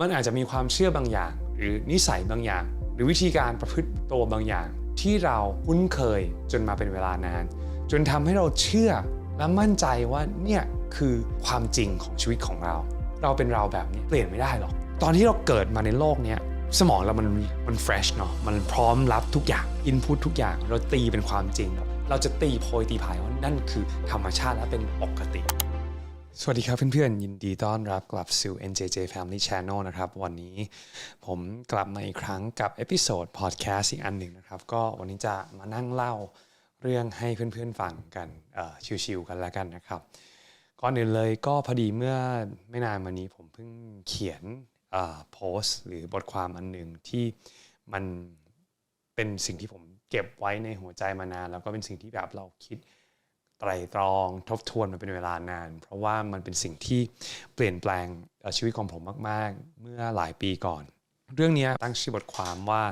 มันอาจจะมีความเชื่อบางอย่าง หรือนิสัยบางอย่าง หรือวิธีการประพฤติตัวบางอย่าง ที่เราคุ้นเคยจนมาเป็นเวลานาน จนทำให้เราเชื่อและมั่นใจว่าเนี่ยคือความจริงของชีวิตของเรา เราเป็นเราแบบนี้เปลี่ยนไม่ได้หรอก ตอนที่เราเกิดมาในโลกนี้สมองเรามันมันเฟรชเนาะมันพร้อมรับทุกอย่างอินพุตทุกอย่าง เราตีเป็นความจริงเราจะตีโพยตีพายว่านั่นคือธรรมชาติและเป็นปกติ สวัสดีครับเพื่อนๆ ยินดีต้อนรับกลับสู่ NJJ Family Channel นะครับ วันนี้ผมกลับมาอีกครั้งกับเอพิโซดพอดแคสต์อีกอันหนึ่งนะครับ ก็วันนี้จะมานั่งเล่าเรื่องให้เพื่อนๆฟังกันชิวๆกันแล้วกันนะครับ ก่อนอื่นเลยก็พอดีเมื่อไม่นานมานี้ผมเพิ่งเขียนโพสต์ หรือบทความอันหนึ่งที่มันเป็นสิ่งที่ผมเก็บไว้ในหัวใจมานาน แล้วก็เป็นสิ่งที่แบบเราคิด ไตรตรองทบทวนมาเป็นเวลานาน เพราะว่ามันเป็นสิ่งที่เปลี่ยนแปลงชีวิตของผมมาก ๆ เมื่อหลายปีก่อน เรื่องนี้ตั้งชื่อบทความว่า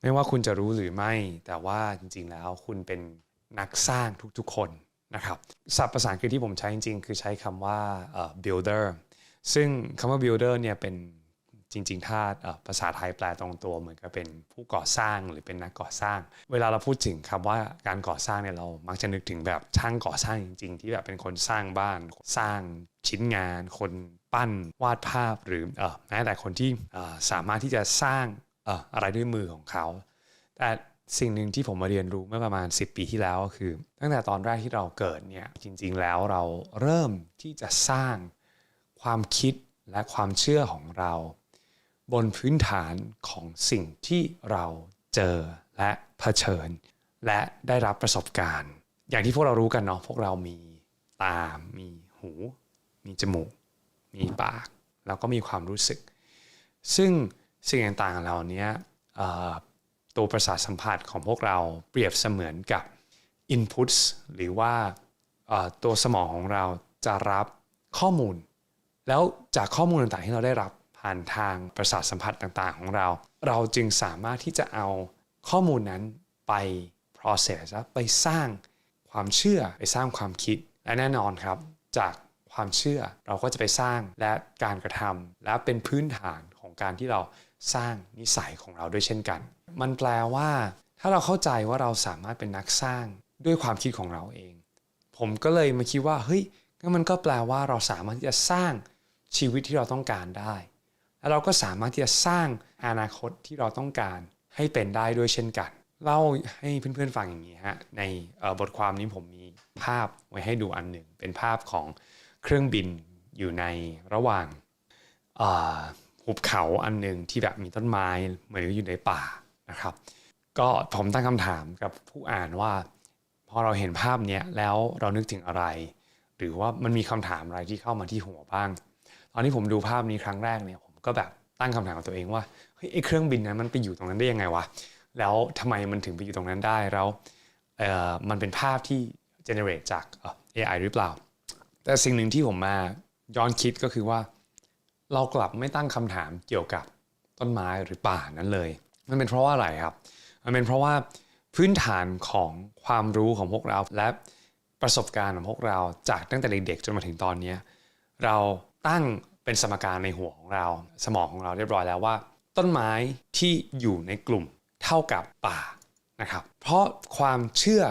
ไม่ว่าคุณจะรู้หรือไม่ แต่ว่าจริง ๆ แล้วคุณเป็นนักสร้างทุกๆ คนนะครับศัพท์ภาษาอังกฤษที่ผมใช้จริง ๆ คือใช้คำว่า builder ซึ่งคำว่า builder เนี่ยเป็น จริง ๆ ถ้าภาษาไทยแปลตรงตัวเหมือนกับเป็นผู้ก่อสร้างหรือเป็นนักก่อสร้าง เวลาเราพูดถึงคำว่าการก่อสร้างเนี่ยเรามักจะนึกถึงแบบช่างก่อสร้างจริง ๆ ที่แบบเป็นคนสร้างบ้านสร้างชิ้นงาน คนปั้นวาดภาพหรือแม้แต่คนที่สามารถที่จะสร้างอะไรด้วยมือของเขา แต่สิ่งหนึ่งที่ผมมาเรียนรู้เมื่อประมาณ 10 ปีที่แล้วก็คือ ตั้งแต่ตอนแรกที่เราเกิดเนี่ยจริง ๆ แล้วเราเริ่มที่จะสร้างความคิดและความเชื่อของเรา บนพื้นฐานของสิ่งที่เราเจอและเผชิญ และได้รับประสบการณ์ อย่างที่พวกเรารู้กันเนาะพวกเรามีตา มีหู มีจมูก มีปาก แล้วก็มีความรู้สึก ซึ่งสิ่งต่างๆเหล่านี้ตัวประสาทสัมผัสของพวกเราเปรียบเสมือนกับ inputs หรือว่าตัวสมองของเราจะรับข้อมูล แล้วจากข้อมูลต่างๆที่เราได้รับ ผ่านทางประสาทสัมผัสต่างๆ ของเรา เราจึงสามารถที่จะเอาข้อมูลนั้นไป process ไปสร้างความเชื่อไปสร้างความคิดและแน่นอนครับ จากความเชื่อเราก็จะไปสร้างและการกระทำและเป็นพื้นฐานของการที่เราสร้างนิสัยของเราด้วยเช่นกัน มันแปลว่า ถ้าเราเข้าใจว่าเราสามารถเป็นนักสร้างด้วยความคิดของเราเอง ผมก็เลยมาคิดว่าเฮ้ยก็มันก็แปลว่าเราสามารถที่จะสร้างชีวิตที่เราต้องการได้ แล้วเราก็สามารถที่จะสร้างอนาคตที่เราต้องการให้เป็นได้ด้วยเช่นกัน เล่าให้เพื่อนๆฟังอย่างนี้ฮะในบทความนี้ผมมีภาพไว้ให้ดูอันหนึ่ง เป็นภาพของเครื่องบินอยู่ในระหว่างหุบเขาอันหนึ่งที่แบบมีต้นไม้เหมือนอยู่ในป่านะครับ ก็ผมตั้งคำถามกับผู้อ่านว่า พอเราเห็นภาพนี้แล้วเรานึกถึงอะไร หรือว่ามันมีคำถามอะไรที่เข้ามาที่หัวบ้าง ตอนที่ผมดูภาพนี้ครั้งแรกเนี่ยผ ก็แบบตั้งคำถามกับตัวเองว่าเฮ้ยไอเครื่องบินนั้นมันไปอยู่ตรงนั้นได้ยังไงวะแล้วทำไมมันถึงไปอยู่ตรงนั้นได้แล้วมันเป็นภาพที่ generate จาก AI หรือเปล่า แต่สิ่งหนึ่งที่ผมมาย้อนคิดก็คือว่า เรากลับไม่ตั้งคำถามเกี่ยวกับต้นไม้หรือป่านั้นเลย มันเป็นเพราะว่าอะไรครับ มันเป็นเพราะว่าพื้นฐานของความรู้ของพวกเรา และประสบการณ์ของพวกเราจากตั้งแต่เด็กๆจนมาถึงตอนนี้ เราตั้ง เป็นสมการในหัวของเรา สมองของเราเรียบร้อยแล้วว่า ต้นไม้ที่อยู่ในกลุ่มเท่ากับป่านะครับ เพราะความเชื่อ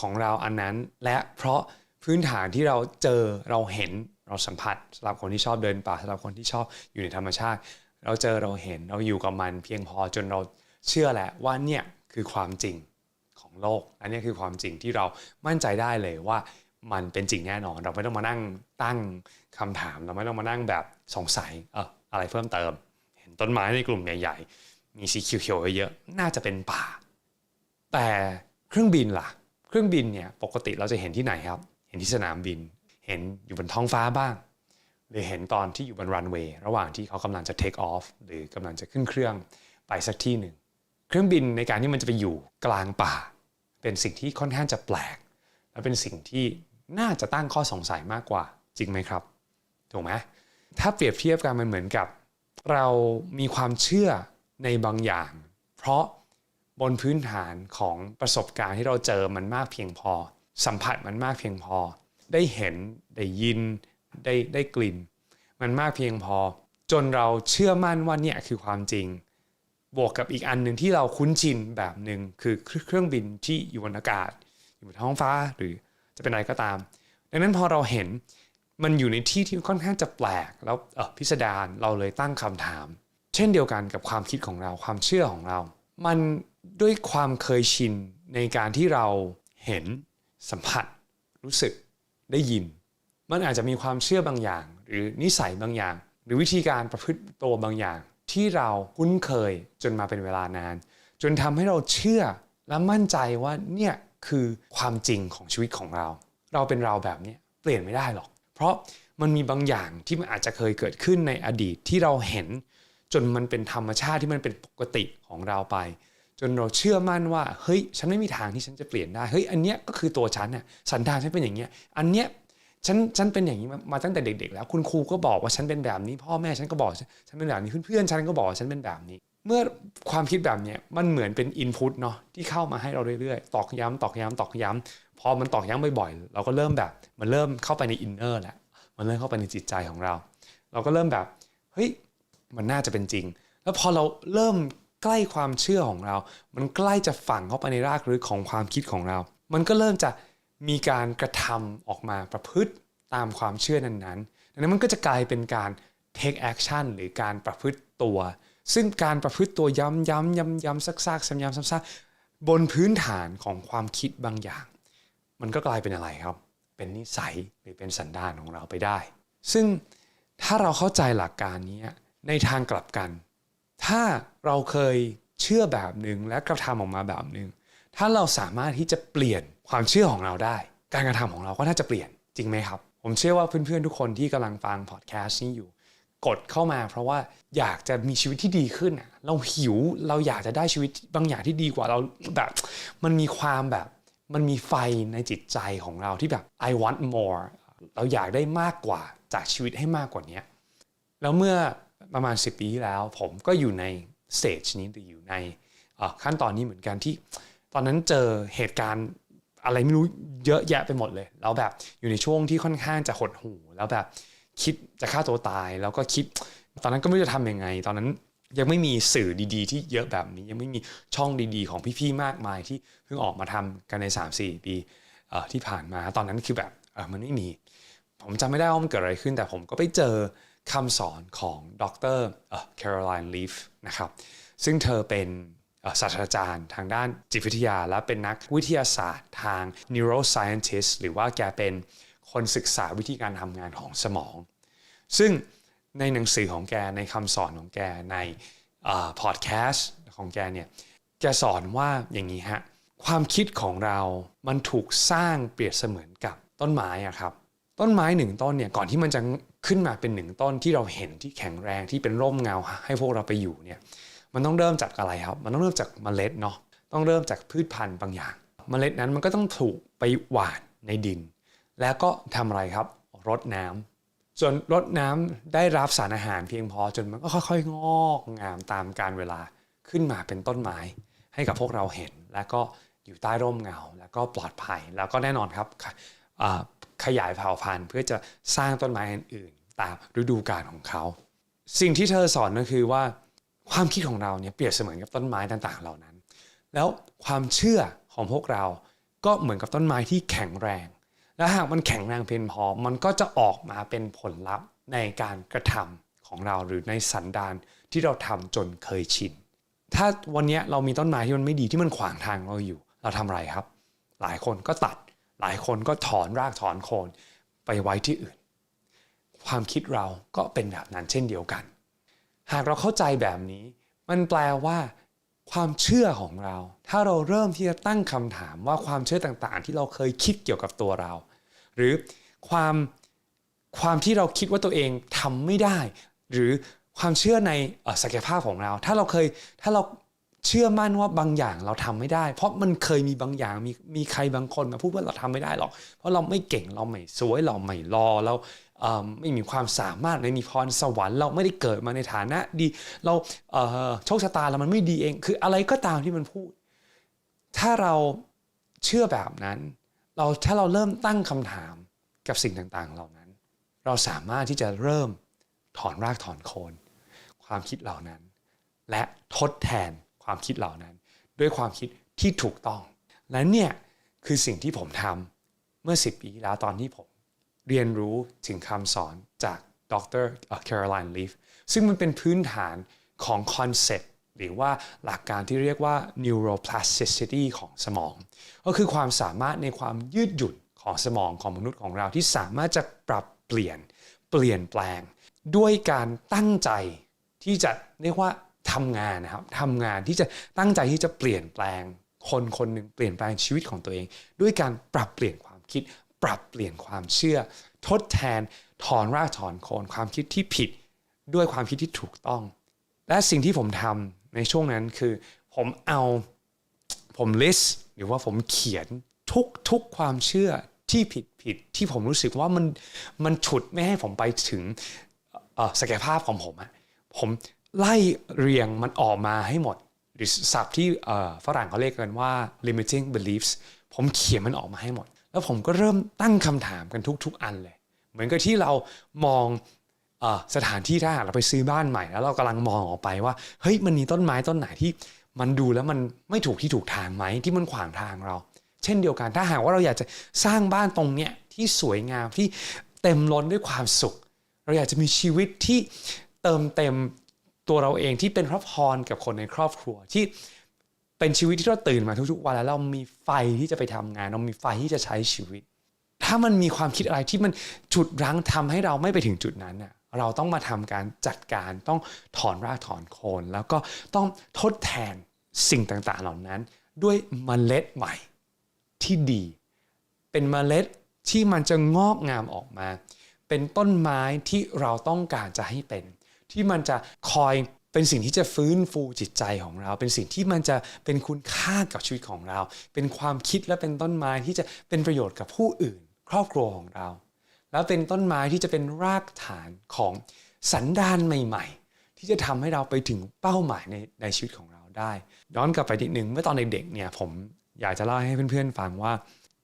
ของเราอันนั้น และเพราะพื้นฐานที่เราเจอเราเห็นเราสัมผัสสำหรับคนที่ชอบเดินป่าสำหรับคนที่ชอบอยู่ในธรรมชาติ เราเจอเราเห็นเราอยู่กับมัน เพียงพอจนเราเชื่อแหละว่าเนี่ยคือความจริงของโลก อันนี้คือความจริงที่เรามั่นใจได้เลยว่า มันเป็นจริงแน่นอน เราไม่ต้องมานั่งตั้งคำถาม เราไม่ต้องมานั่งแบบสงสัยเอออะไรเพิ่มเติม เห็นต้นไม้ในกลุ่มใหญ่ ๆ มีสีเขียวๆเยอะๆน่าจะเป็นป่า แต่เครื่องบินล่ะ เครื่องบินเนี่ยปกติเราจะเห็นที่ไหนครับ เห็นที่สนามบิน เห็นอยู่บนท้องฟ้าบ้าง หรือเห็นตอนที่อยู่บนรันเวย์ระหว่างที่เขากำลังจะเทคออฟหรือกำลังจะขึ้นเครื่องไปสักที่หนึ่งเครื่องบินในการที่มันจะไปอยู่กลางป่า เป็นสิ่งที่ค่อนข้างจะแปลก และเป็นสิ่งที่ น่าจะตั้งข้อสงสัยมากกว่าจริงไหมครับ ถูกไหมถ้าเปรียบเทียบกันมันเหมือนกับ เรามีความเชื่อในบางอย่าง เพราะบนพื้นฐานของประสบการณ์ที่เราเจอมันมากเพียงพอ สัมผัสมันมากเพียงพอ ได้เห็นได้ยินได้ได้กลิ่น มันมากเพียงพอ จนเราเชื่อมั่นว่าเนี่ยคือความจริง บวกกับอีกอันหนึ่งที่เราคุ้นชินแบบหนึ่งคือเครื่องบินที่อยู่บนอากาศ อยู่บนท้องฟ้าหรือ จะเป็นอะไรก็ตาม ดังนั้นพอเราเห็นมันอยู่ในที่ที่ค่อนข้างจะแปลก แล้วเออพิสดารเราเลยตั้งคำถาม เช่นเดียวกันกับความคิดของเราความเชื่อของเรา มันด้วยความเคยชินในการที่เราเห็นสัมผัส รู้สึกได้ยิน มันอาจจะมีความเชื่อบางอย่าง หรือนิสัยบางอย่าง หรือวิธีการประพฤติตัวบางอย่าง ที่เราคุ้นเคยจนมาเป็นเวลานาน จนทำให้เราเชื่อและมั่นใจว่าเนี่ย คือความจริงของชีวิตของเรา เราเป็นเราแบบนี้เปลี่ยนไม่ได้หรอก เพราะมันมีบางอย่างที่มันอาจจะเคยเกิดขึ้นในอดีตที่เราเห็น จนมันเป็นธรรมชาติที่มันเป็นปกติของเราไป จนเราเชื่อมั่นว่าเฮ้ยฉันไม่มีทางที่ฉันจะเปลี่ยนได้เฮ้ยอันเนี้ยก็คือตัวฉันน่ะสันดานฉันเป็นอย่างเงี้ยอันเนี้ยฉันฉันเป็นอย่างนี้มาตั้งแต่เด็ก ๆ แล้วคุณครูก็บอกว่าฉันเป็นแบบนี้ พ่อแม่ฉันก็บอกฉันเป็นแบบนี้เพื่อนๆฉันก็บอกฉันเป็นแบบนี้ เมื่อความคิดแบบเนี้ยมันเหมือนเป็นอินพุตเนาะที่เข้ามาให้เราเรื่อยๆ ตอกย้ำตอกย้ำตอกย้ำพอมันตอกย้ำบ่อยๆ เราก็เริ่มแบบมันเริ่มเข้าไปในอินเนอร์แหล้วมันเริ่มเข้าไปในจิตใจของเรา เราก็เริ่มแบบเฮ้ยมันน่าจะเป็นจริง แล้วพอเราเริ่มใกล้ความเชื่อของเรา มันใกล้จะฝังเข้าไปในรากลึกของความคิดของเรา มันก็เริ่มจะมีการกระทำออกมาประพฤติตามความเชื่อนั้นๆ ดังนั้นมันก็จะกลายเป็นการ take action หรือการประพฤติตัว ซึ่งการประพฤติตัวย้ำย้ำย้ำย้ำซักซากซ้ำย้ำซ้ำซากบนพื้นฐานของความคิดบางอย่าง มันก็กลายเป็นอะไรครับ เป็นนิสัยหรือเป็นสันดานของเราไปได้ ซึ่งถ้าเราเข้าใจหลักการนี้ในทางกลับกัน ถ้าเราเคยเชื่อแบบหนึ่งและกระทำออกมาแบบหนึ่งถ้าเราสามารถที่จะเปลี่ยนความเชื่อของเราได้ การกระทำของเราก็น่าจะเปลี่ยนจริงไหมครับ ผมเชื่อว่าเพื่อนๆทุกคนที่กำลังฟังพอดแคสต์นี้อยู่ กดเข้ามาเพราะว่าอยากจะมีชีวิตที่ดีขึ้นอะเราหิวเราอยากจะได้ชีวิตบางอย่างที่ดีกว่าเราแบบมันมีความแบบมันมีไฟในจิตใจของเราที่แบบ I want more เราอยากได้มากกว่าจากชีวิตให้มากกว่านี้แล้วเมื่อประมาณ 10 ปีที่แล้ว ผมก็อยู่ในสเตจนี้หรืออยู่ในขั้นตอนนี้เหมือนกันที่ ตอนนั้นเจอเหตุการณ์อะไรไม่รู้เยอะแยะไปหมดเลย แล้วแบบอยู่ในช่วงที่ค่อนข้างจะหดหู่แล้วแบบ คิดจะฆ่าตัวตาย แล้วก็คิด ตอนนั้นก็ไม่รู้จะทำยังไง ตอนนั้นยังไม่มีสื่อดีๆ ที่เยอะแบบนี้ ยังไม่มีช่องดีๆ ของพี่ๆมากมายที่เพิ่งออกมาทำกันใน 3-4 ปีที่ผ่านมา ตอนนั้นคือแบบมันไม่มี ผมจำไม่ได้ว่ามันเกิดอะไรขึ้น แต่ผมก็ไปเจอคำสอนของดรแคโรไลน์ลีฟนะครับซึ่งเธอเป็นศาสตราจารย์ทางด้านจิตวิทยา และเป็นนักวิทยาศาสตร์ทาง neuroscientist หรือว่าแกเป็น คนศึกษาวิธีการทำงานของสมอง ซึ่งในหนังสือของแกในคำสอนของแกในพอดแคสต์ของแกเนี่ยแกสอนว่าอย่างนี้ฮะความคิดของเรามันถูกสร้างเปรียบเสมือนกับต้นไม้อะครับต้นไม้หนึ่งต้นเนี่ยก่อนที่มันจะขึ้นมาเป็นหนึ่งต้นที่เราเห็นที่แข็งแรงที่เป็นร่มเงาให้พวกเราไปอยู่เนี่ยมันต้องเริ่มจากอะไรครับ มันต้องเริ่มจากเมล็ดเนาะต้องเริ่มจากพืชพันธุ์บางอย่าง เมล็ดนั้นมันก็ต้องถูกไปหว่านในดิน แล้วก็ทำอะไรครับรดน้ำส่วนรดน้ำได้รับสารอาหารเพียงพอจนมันก็ค่อยๆ งอกงามตามการเวลาขึ้นมาเป็นต้นไม้ ให้กับพวกเราเห็น แล้วก็อยู่ใต้ร่มเงา แล้วก็ปลอดภัย แล้วก็แน่นอนครับขยายเผ่าพันธุ์เพื่อจะสร้างต้นไม้อื่นๆ ตามฤดูกาลของเขา สิ่งที่เธอสอนก็คือว่าความคิดของเราเนี่ยเปรียบเสมือนกับต้นไม้ต่างๆ เหล่านั้น แล้วความเชื่อของพวกเราก็เหมือนกับต้นไม้ที่แข็งแรง และหากมันแข็งแรงเพียงพอมันก็จะออกมาเป็นผลลัพธ์ในการกระทำของเราหรือในสันดานที่เราทำจนเคยชิน ถ้าวันนี้เรามีต้นไม้ที่มันไม่ดีที่มันขวางทางเราอยู่ เราทำอะไรครับ หลายคนก็ตัด หลายคนก็ถอนรากถอนโคนไปไว้ที่อื่น ความคิดเราก็เป็นแบบนั้นเช่นเดียวกัน หากเราเข้าใจแบบนี้ มันแปลว่าความเชื่อของเรา ถ้าเราเริ่มที่จะตั้งคำถามว่าความเชื่อต่างๆ ที่เราเคยคิดเกี่ยวกับตัวเรา หรือความความที่เราคิดว่าตัวเองทำไม่ได้ หรือความเชื่อในศักยภาพของเรา ถ้าเราเคยถ้าเราเชื่อมั่นว่าบางอย่างเราทำไม่ได้ เพราะมันเคยมีบางอย่างมีมีใครบางคนมาพูดว่าเราทำไม่ได้หรอก เพราะเราไม่เก่งเราไม่สวยเราไม่รอเราไม่มีความสามารถไม่มีพรสวรรค์เราไม่ได้เกิดมาในฐานะดี เราโชคชะตาเรามันไม่ดีเอง คืออะไรก็ตามที่มันพูด ถ้าเราเชื่อแบบนั้น เราถ้าเราเริ่มตั้งคำถามกับสิ่งต่างๆ เหล่านั้น เราสามารถที่จะเริ่มถอนรากถอนโคน ความคิดเหล่านั้น และทดแทนความคิดเหล่านั้น ด้วยความคิดที่ถูกต้อง และเนี่ยคือสิ่งที่ผมทำเมื่อ 10 ปีแล้วตอนที่ผม เรียนรู้ถึงคำสอนจากดรแคโรไลน์ลีฟซึ่งมันเป็นพื้นฐานของคอนเซ็ปต์ หรือว่าหลักการที่เรียกว่า neuroplasticity ของสมอง ก็คือความสามารถในความยืดหยุ่นของสมองของมนุษย์ของเราที่สามารถจะปรับเปลี่ยนเปลี่ยนแปลง ด้วยการตั้งใจที่จะเรียกว่าทำงานนะครับทำงานที่จะตั้งใจที่จะเปลี่ยนแปลงคนคนหนึ่งเปลี่ยนแปลงชีวิตของตัวเอง ด้วยการปรับเปลี่ยนความคิด ปรับเปลี่ยนความเชื่อ ทดแทนถอนรากถอนโคนความคิดที่ผิด ด้วยความคิดที่ถูกต้อง และสิ่งที่ผมทำ ในช่วงนั้นคือผมเอาผม list หรือว่าผมเขียนทุกทุกความเชื่อที่ผิดผิดที่ผมรู้สึกว่ามันมันฉุดไม่ให้ผมไปถึงศักยภาพของผมอะผมไล่เรียงมันออกมาให้หมด หรือศัพท์ที่ฝรั่งเขาเรียกกันว่า limiting beliefs ผมเขียนมันออกมาให้หมด แล้วผมก็เริ่มตั้งคำถามกันทุก ๆ อันเลย เหมือนกับที่เรามอง สถานที่ถ้าหากเราไปซื้อบ้านใหม่แล้วเรากำลังมองออกไปว่าเฮ้ยมันมีต้นไม้ต้นไหนที่มันดูแล้วมันไม่ถูกที่ถูกทางไหมที่มันขวางทางเรา เช่นเดียวกันถ้าหากว่าเราอยากจะสร้างบ้านตรงเนี้ยที่สวยงามที่เต็มล้นด้วยความสุข เราอยากจะมีชีวิตที่เติมเต็มตัวเราเองที่เป็นพระพรกับคนในครอบครัวที่เป็นชีวิตที่เราตื่นมาทุกๆวันแล้วเรามีไฟที่จะไปทำงาน เรามีไฟที่จะใช้ชีวิต ถ้ามันมีความคิดอะไรที่มันฉุดรั้งทำให้เราไม่ไปถึงจุดนั้นน่ะ เราต้องมาทำการจัดการต้องถอนรากถอนโคน แล้วก็ต้องทดแทนสิ่งต่างๆเหล่านั้น ด้วยเมล็ดใหม่ที่ดี เป็นเมล็ดที่มันจะงอกงามออกมา เป็นต้นไม้ที่เราต้องการจะให้เป็น ที่มันจะคอยเป็นสิ่งที่จะฟื้นฟูจิตใจของเรา เป็นสิ่งที่มันจะเป็นคุณค่ากับชีวิตของเรา เป็นความคิดและเป็นต้นไม้ที่จะเป็นประโยชน์กับผู้อื่น ครอบครัวของเรา แล้วเป็นต้นไม้ที่จะเป็นรากฐานของสันดานใหม่ ๆ ที่จะทำให้เราไปถึงเป้าหมายในในชีวิตของเราได้ย้อนกลับไปนิดนึงเมื่อตอนเด็กๆเนี่ยผมอยากจะเล่าให้เพื่อนๆฟังว่า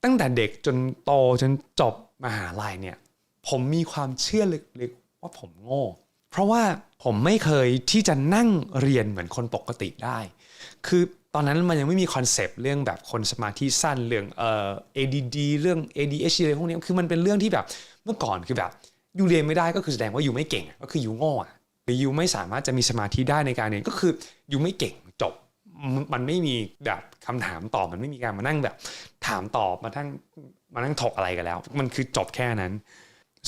ตั้งแต่เด็กจนโตจนจบมหาลัยเนี่ยผมมีความเชื่อลึกๆว่าผมโง่ เพราะว่าผมไม่เคยที่จะนั่งเรียนเหมือนคนปกติได้ คือ ตอนนั้นมันยังไม่มีคอนเซปต์เรื่องแบบคนสมาธิสั้นเรื่องเอ่อ ADD เรื่อง ADHD อะไรพวกนี้คือมันเป็นเรื่องที่แบบเมื่อก่อนคือแบบอยู่เรียนไม่ได้ก็คือแสดงว่าอยู่ไม่เก่งก็คืออยู่โง่หรืออยู่ไม่สามารถจะมีสมาธิได้ในการเรียนก็คืออยู่ไม่เก่งจบมันไม่มีแบบคำถามตอบมันไม่มีการมานั่งแบบ ถามตอบมาทั้งมานั่งถกอะไรกันแล้ว มันคือจบแค่นั้น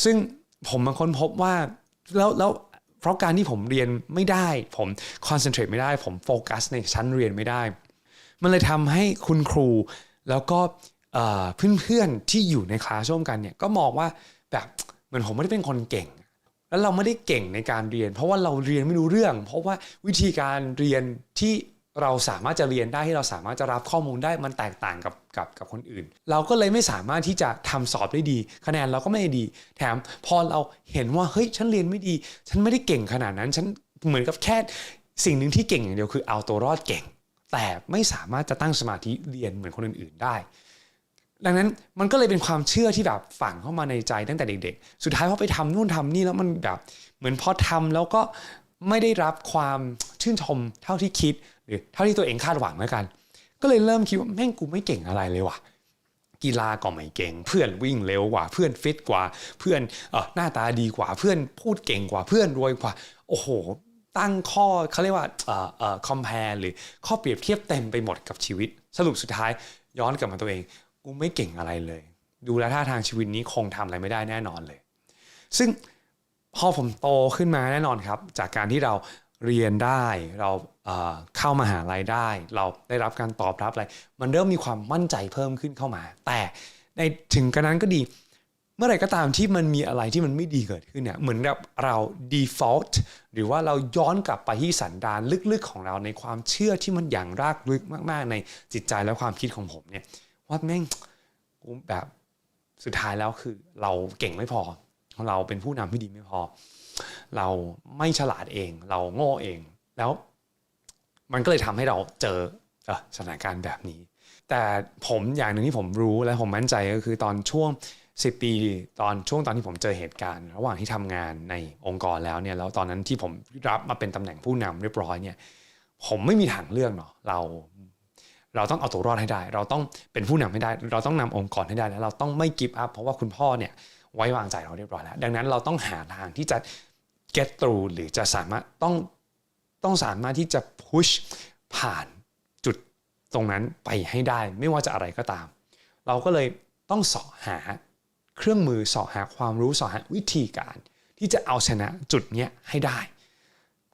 ซึ่งผมบางคนพบว่าแล้วแล้ว ราะการที่ผมเรียนไม่ได้ ผมคอนเซนเทรตไม่ได้ ผมโฟกัสในชั้นเรียนไม่ได้ มันเลยทำให้คุณครูแล้วก็เพื่อนๆที่อยู่ในคลาสร่วมกันเนี่ยก็มองว่าแบบเหมือนผมไม่ได้เป็นคนเก่ง แล้วเราไม่ได้เก่งในการเรียน เพราะว่าเราเรียนไม่รู้เรื่อง เพราะว่าวิธีการเรียนที่ เราสามารถจะเรียนได้ที่เราสามารถจะรับข้อมูลได้มันแตกต่างกับกับกับคนอื่น เราก็เลยไม่สามารถที่จะทำสอบได้ดี คะแนนเราก็ไม่ดี แถมพอเราเห็นว่าเฮ้ยฉันเรียนไม่ดี ฉันไม่ได้เก่งขนาดนั้น ฉันเหมือนกับแค่สิ่งหนึ่งที่เก่งอย่างเดียวคือเอาตัวรอดเก่ง แต่ไม่สามารถจะตั้งสมาธิเรียนเหมือนคนอื่น ๆได้ ดังนั้นมันก็เลยเป็นความเชื่อที่แบบฝังเข้ามาในใจตั้งแต่เด็ก ๆ สุดท้ายพอไปทำนู่นทำนี่แล้วมันแบบเหมือนพอทำแล้วก็ไม่ได้รับความชื่นชมเท่าที่คิด หรือเท่าที่ตัวเองคาดหวังแล้วกัน ก็เลยเริ่มคิดว่าแม่งกูไม่เก่งอะไรเลยว่ะกีฬาก็ไม่เก่ง เพื่อนวิ่งเร็วกว่า เพื่อนฟิตกว่า เพื่อนเออหน้าตาดีกว่า เพื่อนพูดเก่งกว่า เพื่อนรวยกว่า โอ้โห ตั้งข้อเขาเรียกว่าเอ่อเอ่อคอมเพลหรือข้อเปรียบเทียบเต็มไปหมดกับชีวิต สรุปสุดท้ายย้อนกลับมาตัวเอง กูไม่เก่งอะไรเลย ดูแลท่าทางชีวิตนี้คงทำอะไรไม่ได้แน่นอนเลย ซึ่งพอผมโตขึ้นมาแน่นอนครับ จากการที่เรา เรียนได้เราเข้ามาหาลัยได้ เราได้รับการตอบรับอะไร มันเริ่มมีความมั่นใจเพิ่มขึ้นเข้ามา แต่ในถึงกระนั้นก็ดี เมื่อไหร่ก็ตามที่มันมีอะไรที่มันไม่ดีเกิดขึ้นเนี่ยเหมือนแบบเรา default หรือว่าเราย้อนกลับไปที่สันดานลึกๆของเราในความเชื่อที่มันอย่างรากลึกมาก ๆ ในจิตใจและความคิดของผมเนี่ยว่าแม่งแบบสุดท้ายแล้วคือเราเก่งไม่พอ เราเป็นผู้นำที่ดีไม่พอ เราไม่ฉลาดเอง เราโง่เอง แล้ว มันก็เลยทำให้เราเจอสถานการณ์แบบนี้ แต่ผมอย่างหนึ่งที่ผมรู้และผมมั่นใจก็คือตอนช่วง 10 ปีตอนช่วงตอนที่ผมเจอเหตุการณ์ ระหว่างที่ทำงานในองค์กรแล้วเนี่ยแล้วตอนนั้นที่ผมรับมาเป็นตำแหน่งผู้นำเรียบร้อยเนี่ย ผมไม่มีทางเลือกเนาะเราเราต้องเอาตัวรอดให้ได้ เราต้องเป็นผู้นำให้ได้ เราต้องนำองค์กรให้ได้ แล้วเราต้องไม่กิฟต์อัพ เพราะว่าคุณพ่อเนี่ย ไว้วางใจเราเรียบร้อยแล้ว ดังนั้นเราต้องหาทางที่จะ get through หรือจะสามารถต้องต้องสามารถที่จะ push ผ่านจุดตรงนั้นไปให้ได้ ไม่ว่าจะอะไรก็ตาม เราก็เลยต้องสาะหาเครื่องมือสาะหาความรู้สาะหาวิธีการ ที่จะเอาชนะจุดเนี้ยให้ได้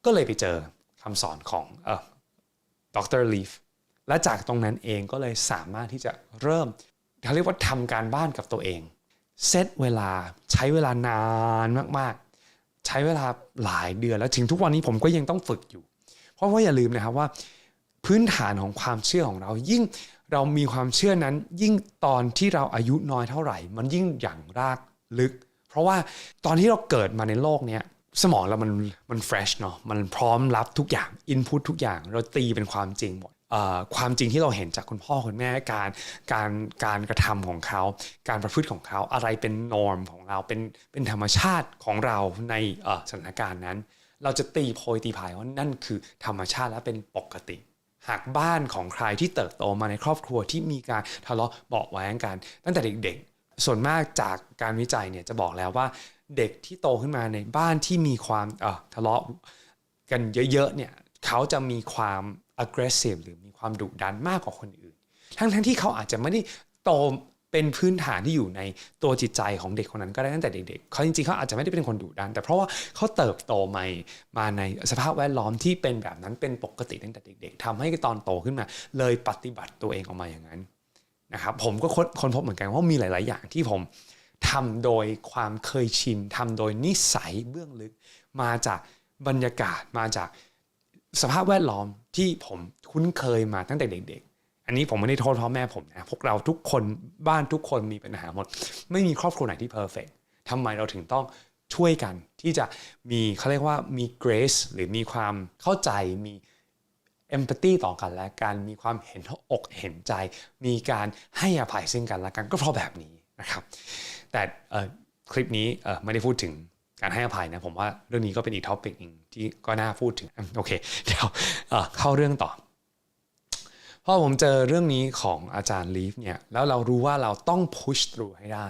ก็เลยไปเจอคำสอนของเออดรลีฟและจากตรงนั้นเองก็เลยสามารถที่จะเริ่มเขาเรียกว่าทำการบ้านกับตัวเอง เซตเวลาใช้เวลานานมากๆ ใช้เวลาหลายเดือนแล้วถึงทุกวันนี้ผมก็ยังต้องฝึกอยู่ เพราะว่าอย่าลืมนะครับว่า พื้นฐานของความเชื่อของเรายิ่งเรามีความเชื่อนั้น ยิ่งตอนที่เราอายุน้อยเท่าไหร่ มันยิ่งอย่างรากลึก เพราะว่าตอนที่เราเกิดมาในโลกเนี้ยสมองเรามันมันเฟรชเนาะมันพร้อมรับทุกอย่างอินพุตทุกอย่างเราตีเป็นความจริงหมด ความจริงที่เราเห็นจากคุณพ่อคุณแม่การการการกระทำของเขา การประพฤติของเขาอะไรเป็นนอร์มของเราเป็นเป็นธรรมชาติของเราในสถานการณ์นั้น เราจะตีโพยตีพายว่านั่นคือธรรมชาติและเป็นปกติหากบ้านของใครที่เติบโตมาในครอบครัวที่มีการทะเลาะเบาะแว้งกัน ตั้งแต่เด็กๆ ส่วนมากจากการวิจัยเนี่ยจะบอกแล้วว่าเด็กที่โตขึ้นมาในบ้านที่มีความเออทะเลาะกันเยอะๆเนี่ยเขาจะมีความ aggressive หรือมีความดุดันมากกว่าคนอื่น ทั้งๆที่เขาอาจจะไม่ได้โตเป็นพื้นฐานที่อยู่ในตัวจิตใจของเด็กคนนั้นก็ได้ตั้งแต่เด็กๆเขาจริงๆเขาอาจจะไม่ได้เป็นคนดุดัน แต่เพราะว่าเขาเติบโตมามาในสภาพแวดล้อมที่เป็นแบบนั้นเป็นปกติตั้งแต่เด็ก ๆทำให้ตอนโตขึ้นมา เลยปฏิบัติตัวเองออกมาอย่างนั้นนะครับผมก็ค้นค้นพบเหมือนกันว่ามีหลาย ๆ อย่างที่ผมทำโดยความเคยชินทำโดยนิสัยเบื้องลึกมาจากบรรยากาศมาจาก สภาพแวดล้อมที่ผมคุ้นเคยมาตั้งแต่เด็ก ๆ อันนี้ผมไม่ได้โทษพ่อแม่ผมนะพวกเราทุกคนบ้านทุกคนมีปัญหาหมด ไม่มีครอบครัวไหนที่เพอร์เฟกทำไมเราถึงต้องช่วยกันที่จะมีเขาเรียกว่ามี grace หรือมีความเข้าใจมี empathy ต่อกันและกันมีความเห็นอกเห็นใจ มีการให้อภัยซึ่งกันและกันก็เพราะแบบนี้นะครับ แต่คลิปนี้ไม่ได้พูดถึง การให้อภัยนะผมว่าเรื่องนี้ก็เป็นอีกท็อปิกหนึ่งที่ก็น่าพูดถึงโอเคเดี๋ยวเข้าเรื่องต่อพอผมเจอเรื่องนี้ของอาจารย์ลีฟเนี่ยแล้วเรารู้ว่าเราต้อง push through ให้ได้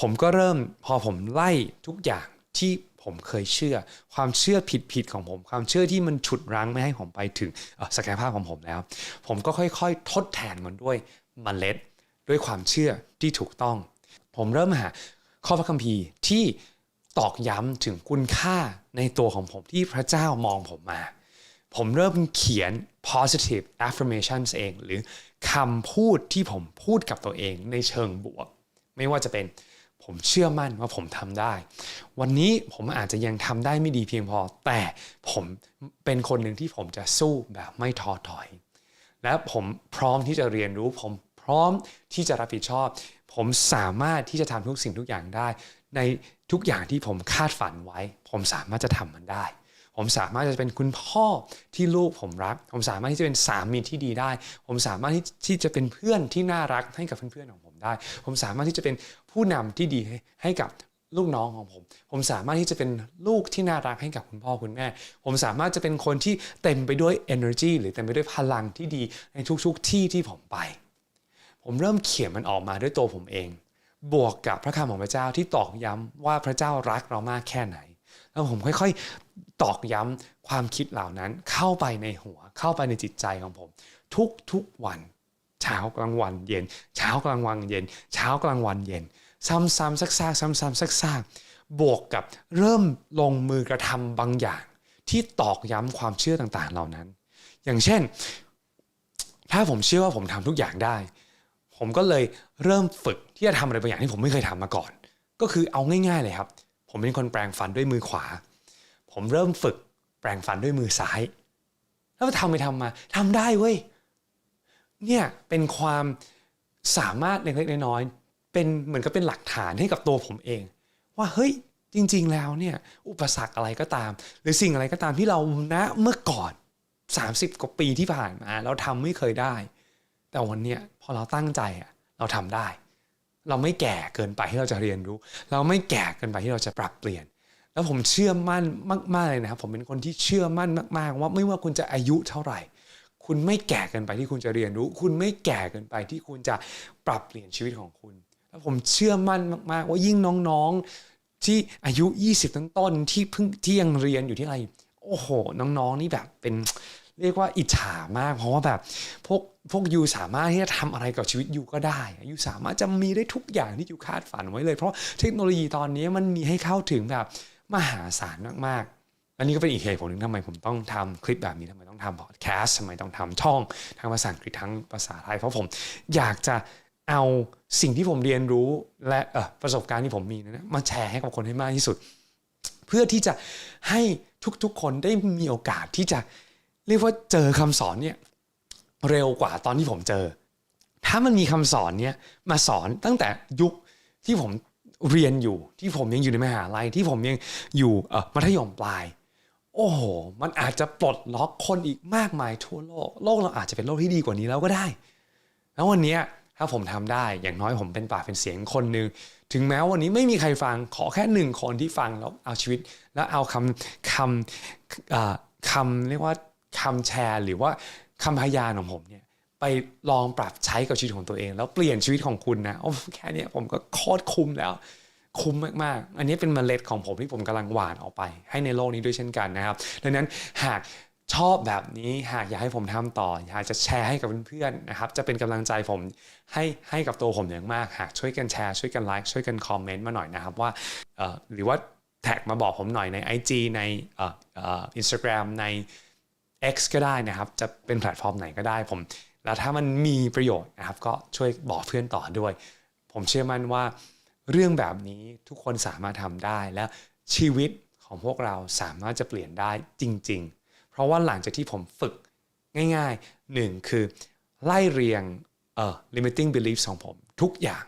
ผมก็เริ่มพอผมไล่ทุกอย่างที่ผมเคยเชื่อ ความเชื่อผิดๆของผม ความเชื่อที่มันฉุดรั้งไม่ให้ผมไปถึงศักยภาพของผมแล้ว ผมก็ค่อยๆ ทดแทนมันด้วยมเมล็ด ด้วยความเชื่อที่ถูกต้อง ผมเริ่มหาข้อพระคัมภีร์ที่ ตอกย้ำถึงคุณค่าในตัวของผมที่พระเจ้ามองผมมา ผมเริ่มเขียน positive affirmations เอง หรือคำพูดที่ผมพูดกับตัวเองในเชิงบวก ไม่ว่าจะเป็นผมเชื่อมั่นว่าผมทำได้ วันนี้ผมอาจจะยังทำได้ไม่ดีเพียงพอ แต่ผมเป็นคนหนึ่งที่ผมจะสู้แบบไม่ท้อถอย และผมพร้อมที่จะเรียนรู้ ผมพร้อมที่จะรับผิดชอบ ผมสามารถที่จะทำทุกสิ่งทุกอย่างได้ ในทุกอย่างที่ผมคาดฝันไว้ ผมสามารถจะทำมันได้ ผมสามารถจะเป็นคุณพ่อที่ลูกผมรัก ผมสามารถที่จะเป็นสามีที่ดีได้ ผมสามารถที่จะเป็นเพื่อนที่น่ารักให้กับเพื่อนๆของผมได้ ผมสามารถที่จะเป็นผู้นำที่ดีให้ให้กับลูกน้องของผม ผมสามารถที่จะเป็นลูกที่น่ารักให้กับคุณพ่อคุณแม่ ผมสามารถจะเป็นคนที่เต็มไปด้วย energy หรือเต็มไปด้วยพลังที่ดีในทุกๆที่ที่ผมไป ผมเริ่มเขียนมันออกมาด้วยตัวผมเอง บวกกับพระคำของพระเจ้าที่ตอกย้ำว่าพระเจ้ารักเรามากแค่ไหน แล้วผมค่อยๆ ตอกย้ำความคิดเหล่านั้นเข้าไปในหัวเข้าไปในจิตใจของผม ทุกๆวัน เช้ากลางวันเย็น เช้ากลางวันเย็น เช้ากลางวันเย็น ซ้ำๆซักๆซ้ำๆซักๆบวกกับเริ่มลงมือกระทำบางอย่าง ที่ตอกย้ำความเชื่อต่างๆเหล่านั้น อย่างเช่น ถ้าผมเชื่อว่าผมทำทุกอย่างได้ ผมก็เลยเริ่มฝึกที่จะทำอะไรบางอย่างที่ผมไม่เคยทำมาก่อน ก็คือเอาง่าย ๆเลยครับ ผมเป็นคนแปรงฟันด้วยมือขวา ผมเริ่มฝึกแปรงฟันด้วยมือซ้าย แล้วทำไปทำมาทำได้เว้ยเนี่ยเป็นความสามารถเล็กๆน้อยๆเป็นเหมือนกับเป็นหลักฐานให้กับตัวผมเอง ว่าเฮ้ยจริง ๆ แล้วเนี่ยอุปสรรคอะไรก็ตาม หรือสิ่งอะไรก็ตามที่เราณเมื่อก่อน 30 กว่าปีที่ผ่านมาเราทำไม่เคยได้ แต่วันเนี้ยพอเราตั้งใจอะเราทำได้ เราไม่แก่เกินไปที่เราจะเรียนรู้ เราไม่แก่เกินไปที่เราจะปรับเปลี่ยน แล้วผมเชื่อมั่นมากๆเลยนะครับ ผมเป็นคนที่เชื่อมั่นมาก ๆ ว่าไม่ว่าคุณจะอายุเท่าไหร่ คุณไม่แก่เกินไปที่คุณจะเรียนรู้ คุณไม่แก่เกินไปที่คุณจะปรับเปลี่ยนชีวิตของคุณ แล้วผมเชื่อมั่นมากๆ ว่ายิ่งน้องๆที่อายุ 20ต้นๆที่เพิ่งที่ยังเรียนอยู่ที่อะไรโอ้โห น้องๆนี่แบบเป็น เรียกว่าอิจฉามาก เพราะว่าแบบพวกพวกยูสามารถที่จะทำอะไรกับชีวิตยูก็ได้ยูสามารถจะมีได้ทุกอย่างที่ยูคาดฝันไว้เลย เพราะเทคโนโลยีตอนนี้มันมีให้เข้าถึงแบบมหาศาลมากๆ อันนี้ก็เป็นอีกเหตุผลหนึ่งทำไมผมต้องทำคลิปแบบนี้ทำไมต้องทำพอดแคสต์ทำไมต้องทำช่องทั้งภาษาอังกฤษทั้งภาษาไทย เพราะผมอยากจะเอาสิ่งที่ผมเรียนรู้และประสบการณ์ที่ผมมีนั้นนะมาแชร์ให้กับคนให้มากที่สุด เพื่อที่จะให้ทุกๆคนได้มีโอกาสที่จะ เรียกว่าเจอคำสอนเนี่ยเร็วกว่าตอนที่ผมเจอ ถ้ามันมีคำสอนเนี่ยมาสอนตั้งแต่ยุคที่ผมเรียนอยู่ที่ผมยังอยู่ในมหาลัยที่ผมยังอยู่เอ่อมัธยมปลาย โอ้โห มันอาจจะปลดล็อกคนอีกมากมายทั่วโลก โลกเราอาจจะเป็นโลกที่ดีกว่านี้แล้วก็ได้ แล้ววันนี้ถ้าผมทำได้อย่างน้อยผมเป็นปากเป็นเสียงคนหนึ่งถึงแม้วันนี้ไม่มีใครฟังขอแค่หนึ่งคนที่ฟังแล้วเอาชีวิต แล้วเอาคำคำอ่อคำเรียกว่า คำแชร์หรือว่าคำพยานของผมเนี่ยไปลองปรับใช้กับชีวิตของตัวเอง แล้วเปลี่ยนชีวิตของคุณนะโอ้แค่นี้ผมก็โคตรคุ้มแล้ว คุ้มมากๆ อันนี้เป็นเมล็ดของผมที่ผมกำลังหว่านออกไป ให้ในโลกนี้ด้วยเช่นกันนะครับ ดังนั้นหากชอบแบบนี้หากอยากให้ผมทำต่อ อยากจะแชร์ให้กับเพื่อนๆนะครับ จะเป็นกำลังใจผมให้ให้กับตัวผมอย่างมาก หากช่วยกันแชร์ช่วยกันไลค์ช่วยกันคอมเมนต์มาหน่อยนะครับว่าหรือว่าแท็กมาบอกผมหน่อยใน IG ในอ่อเอ่อ Instagram ใน X ก็ได้นะครับ จะเป็นแพลตฟอร์มไหนก็ได้ผม แล้วถ้ามันมีประโยชน์นะครับ ก็ช่วยบอกเพื่อนต่อด้วย ผมเชื่อมั่นว่าเรื่องแบบนี้ทุกคนสามารถทำได้และชีวิตของพวกเราสามารถจะเปลี่ยนได้จริง ๆ เพราะว่าหลังจากที่ผมฝึกง่ายๆหนึ่งคือไล่เรียงเอ่อ limiting beliefs ของผมทุกอย่าง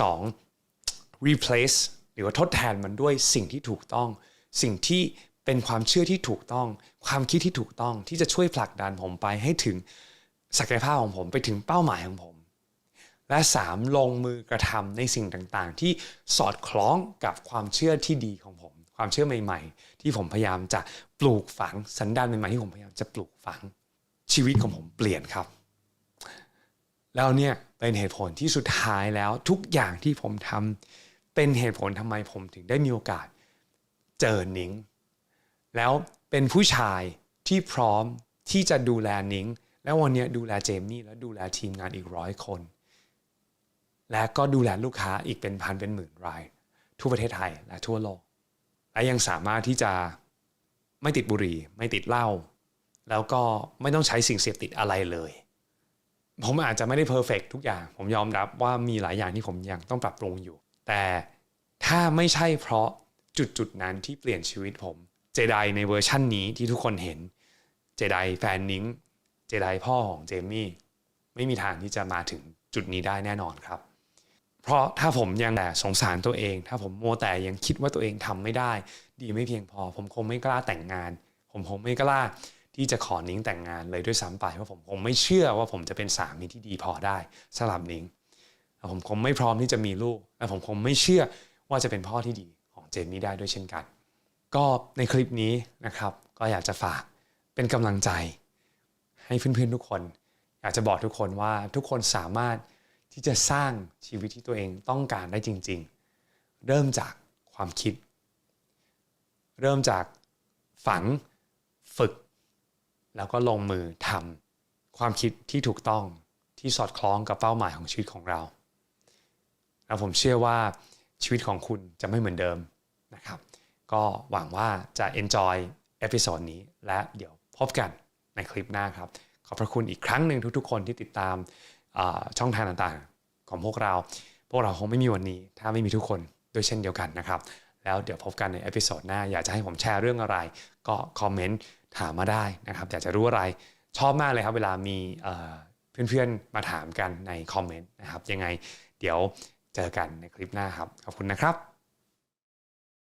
2. replace หรือว่าทดแทนมันด้วยสิ่งที่ถูกต้อง สิ่งที่ เป็นความเชื่อที่ถูกต้อง ความคิดที่ถูกต้องที่จะช่วยผลักดันผมไปให้ถึงศักยภาพของผมไปถึงเป้าหมายของผม และ 3. ลงมือกระทำในสิ่งต่างๆ ที่สอดคล้องกับความเชื่อที่ดีของผม ความเชื่อใหม่ ๆ ที่ผมพยายามจะปลูกฝังสันดานใหม่ๆที่ผมพยายามจะปลูกฝังชีวิตของผมเปลี่ยนครับ แล้วเนี่ยเป็นเหตุผลที่สุดท้ายแล้วทุกอย่างที่ผมทำเป็นเหตุผลทำไมผมถึงได้มีโอกาสเจอนิ้ง แล้วเป็นผู้ชายที่พร้อมที่จะดูแลนิ้งแล้ววันนี้ดูแลเจมี่แล้วดูแลทีมงานอีกร้อยคน และก็ดูแลลูกค้าอีกเป็นพันเป็นหมื่นราย ทั่วประเทศไทยและทั่วโลก และยังสามารถที่จะไม่ติดบุหรี่ ไม่ติดเหล้าแล้วก็ไม่ต้องใช้สิ่งเสพติดอะไรเลย ผมอาจจะไม่ได้เพอร์เฟกทุกอย่าง ผมยอมรับว่ามีหลายอย่างที่ผมยังต้องปรับปรุงอยู่ แต่ถ้าไม่ใช่เพราะจุดจุดๆนั้นที่เปลี่ยนชีวิตผม เจไดในเวอร์ชั่นนี้ที่ทุกคนเห็นเจไดแฟนนิ้งเจไดพ่อของเจมี่ไม่มีทางที่จะมาถึงจุดนี้ได้แน่นอนครับ เพราะถ้าผมยังแต่สงสารตัวเอง ถ้าผมโมวแต่ยังคิดว่าตัวเองทำไม่ได้ ดีไม่เพียงพอ ผมคงไม่กล้าแต่งงาน ผมคงไม่กล้าที่จะขอนิ้งแต่งงานเลยด้วยซ้ำไปเพราะผมคงไม่เชื่อว่าผมจะเป็นสามีที่ดีพอได้สำหรับนิ้งผมคงไม่พร้อมที่จะมีลูกและผมคงไม่เชื่อว่าจะเป็นพ่อที่ดีของเจนนี่ได้ด้วยเช่นกัน ก็ในคลิปนี้นะครับ ก็อยากจะฝากเป็นกำลังใจ ให้เพื่อนๆทุกคน อยากจะบอกทุกคนว่าทุกคนสามารถที่จะสร้างชีวิตที่ตัวเองต้องการได้จริง ๆ เริ่มจากความคิด เริ่มจากฝังฝึก แล้วก็ลงมือทำความคิดที่ถูกต้องที่สอดคล้องกับเป้าหมายของชีวิตของเราแล้วผมเชื่อว่าชีวิตของคุณจะไม่เหมือนเดิม ก็หวังว่าจะ enjoy เอพิโซดนี้ และเดี๋ยวพบกันในคลิปหน้าครับ ขอบพระคุณอีกครั้งหนึ่งทุกๆ คนที่ติดตามช่องทางต่างๆ ของพวกเรา พวกเราคงไม่มีวันนี้ ถ้าไม่มีทุกคนด้วยเช่นเดียวกันนะครับ แล้วเดี๋ยวพบกันในเอพิโซดหน้า อยากจะให้ผมแชร์เรื่องอะไร ก็คอมเมนต์ถามมาได้นะครับ อยากจะรู้อะไร ชอบมากเลยครับ เวลามีเพื่อนๆ มาถามกันในคอมเมนต์นะครับ ยังไงเดี๋ยวเจอกันในคลิปหน้าครับ ขอบคุณนะครับ